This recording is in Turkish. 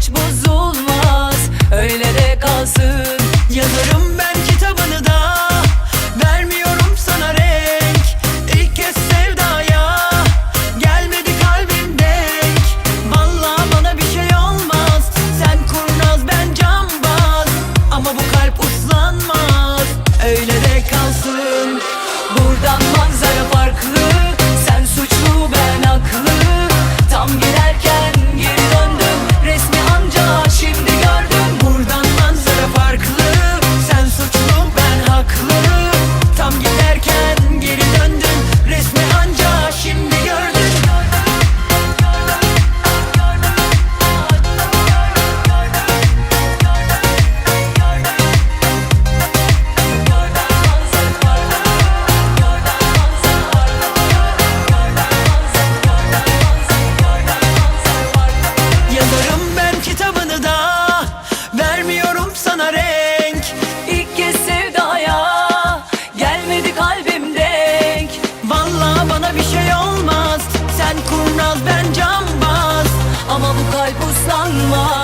hiç bozulmaz. Öyle de kalsın. Yazarım ben kitabını da. Vermiyorum sana renk. İlk kez sevdaya Gelmedi kalbim denk. Valla bana bir şey olmaz. Sen kurnaz ben cambaz. Ama bu kalp uslanmaz. Öyle de kalsın. Buradan kurnaz